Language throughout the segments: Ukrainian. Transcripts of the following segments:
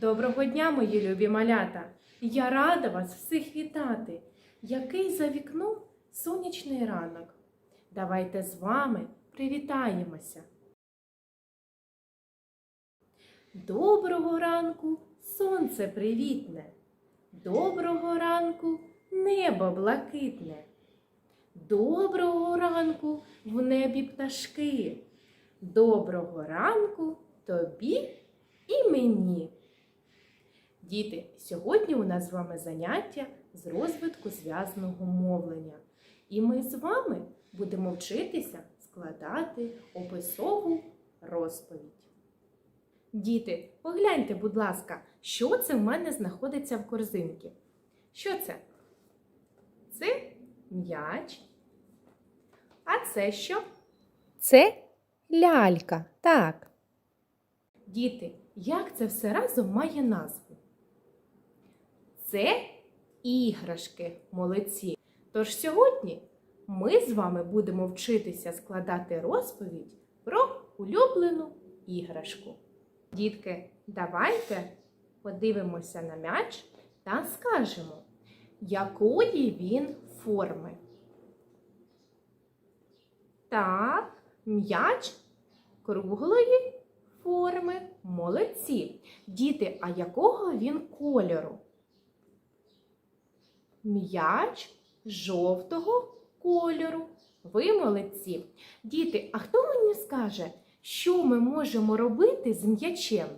Доброго дня, мої любі малята! Я рада вас всіх вітати. Який за вікном сонячний ранок. Давайте з вами привітаємося. Доброго ранку, сонце привітне. Доброго ранку, небо блакитне. Доброго ранку в небі пташки. Доброго ранку тобі і мені. Діти, сьогодні у нас з вами заняття з розвитку зв'язного мовлення. І ми з вами будемо вчитися складати описову розповідь. Діти, погляньте, будь ласка, що це в мене знаходиться в корзинці. Що це? Це м'яч. А це що? Це лялька, так. Діти, як це все разом має назву? Це іграшки, молодці. Тож сьогодні ми з вами будемо вчитися складати розповідь про улюблену іграшку. Дітки, давайте подивимося на м'яч та скажемо, якої він форми. Так, м'яч круглої форми. Молодці. Діти, а якого він кольору? М'яч жовтого кольору. Ви молодці. Діти, а хто мені скаже, що ми можемо робити з м'ячем?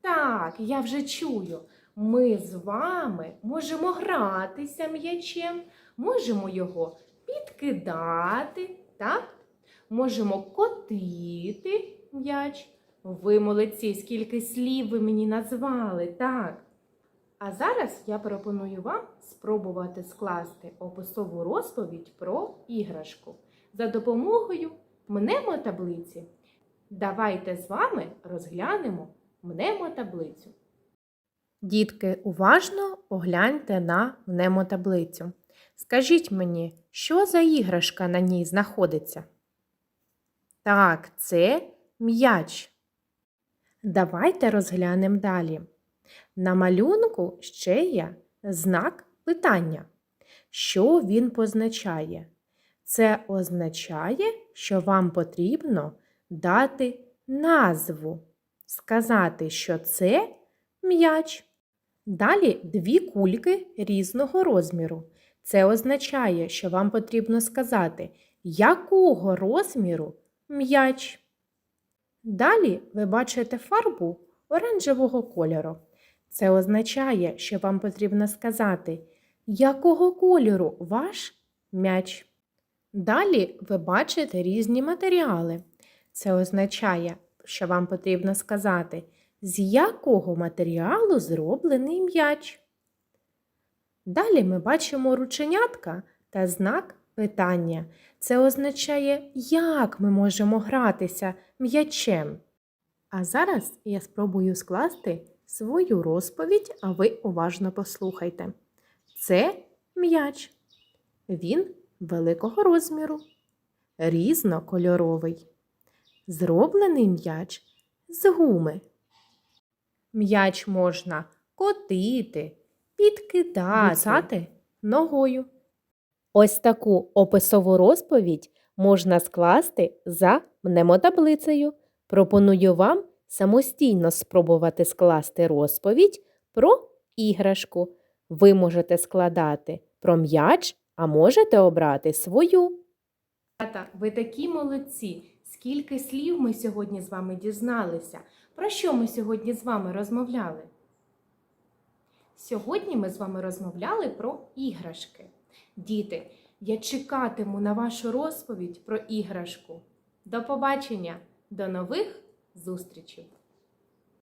Так, я вже чую. Ми з вами можемо гратися м'ячем, можемо його підкидати, так? Можемо котити м'яч. Ви молодці, скільки слів ви мені назвали, так. А зараз я пропоную вам спробувати скласти описову розповідь про іграшку за допомогою мнемотаблиці. Давайте з вами розглянемо мнемотаблицю. Дітки, уважно огляньте на мнемотаблицю. Скажіть мені, що за іграшка на ній знаходиться? Так, це м'яч. Давайте розглянемо далі. На малюнку ще є знак питання. Що він позначає? Це означає, що вам потрібно дати назву, сказати, що це м'яч. Далі дві кульки різного розміру. Це означає, що вам потрібно сказати, якого розміру м'яч. Далі ви бачите фарбу оранжевого кольору. Це означає, що вам потрібно сказати, якого кольору ваш м'яч. Далі ви бачите різні матеріали. Це означає, що вам потрібно сказати, з якого матеріалу зроблений м'яч. Далі ми бачимо рученятка та знак питання. Це означає, як ми можемо гратися м'ячем. А зараз я спробую скласти свою розповідь, а ви уважно послухайте. Це м'яч. Він великого розміру, різнокольоровий. Зроблений м'яч з гуми. М'яч можна котити, підкидати, Буцати ногою. Ось таку описову розповідь можна скласти за мнемотаблицею. Пропоную вам самостійно спробувати скласти розповідь про іграшку. Ви можете складати про м'яч, а можете обрати свою. Тата, ви такі молодці! Скільки слів ми сьогодні з вами дізналися? Про що ми сьогодні з вами розмовляли? Сьогодні ми з вами розмовляли про іграшки. Діти, я чекатиму на вашу розповідь про іграшку. До побачення, до нових зустрічей!